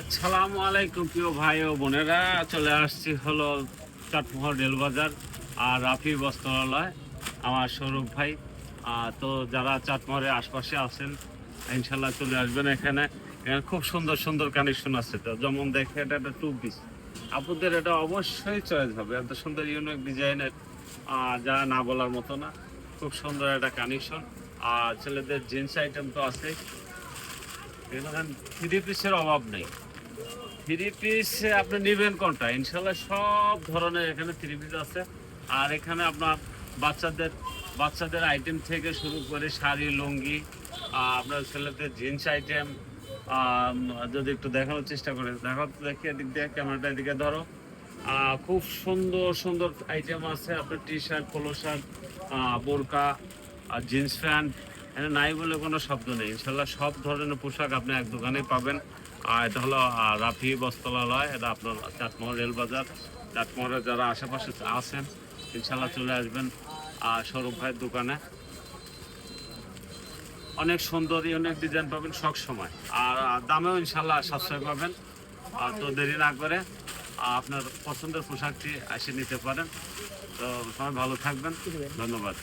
আসসালামু আলাইকুম প্রিয় ভাই ও বোনেরা, চলে আসছি হলো চাটমোহর রেলবাজার আর রাফি বস্ত্রালয়, আমার সৌরভ ভাই। তো যারা চাটমোহরের আশপাশে আছেন, ইনশাল্লাহ চলে আসবেন এখানে। এখানে খুব সুন্দর সুন্দর কানেকশন আছে তো। যেমন দেখে এটা একটা টু পিস আপনাদের এটা অবশ্যই চয়েস হবে। এত সুন্দর ইউনিক ডিজাইনের যা না বলার মতো না। খুব সুন্দর একটা কানেকশন আর ছেলেদের জিন্স আইটেম তো আছে থ্রি পিসের অভাব নেই। থ্রি পিস আপনি নেবেন কোনটা? ইনশাল্লাহ সব ধরনের এখানে থ্রি পিস আছে। আর এখানে আপনার বাচ্চাদের বাচ্চাদের আইটেম থেকে শুরু করে শাড়ি, লুঙ্গি আপনার ছেলেদের জিন্স আইটেম যদি একটু দেখানোর চেষ্টা করে দেখো দেখি এদিক দিয়ে, ক্যামেরাটা এদিকে ধরো। খুব সুন্দর সুন্দর আইটেম আছে। আপনার টি শার্ট পোলো শার্ট বোরকা জিন্স প্যান্ট এখানে নাই বলে কোনো শব্দ নেই। ইনশাল্লাহ সব ধরনের পোশাক আপনি এক দোকানেই পাবেন। আর এটা হলো রাফি বস্ত্রালয়, এটা আপনার চাটমোহর রেলবাজার। চাটমোহরে যারা আশেপাশে আছেন ইনশাল্লাহ চলে আসবেন আর সৌরভ ভাইয়ের দোকানে। অনেক সুন্দর, অনেক ডিজাইন পাবেন সব সময়। আর দামেও ইনশাল্লাহ সাশ্রয় পাবেন। আর তো দেরি না করে আপনার পছন্দের পোশাকটি এসে নিতে পারেন। তো সবাই ভালো থাকবেন। ধন্যবাদ।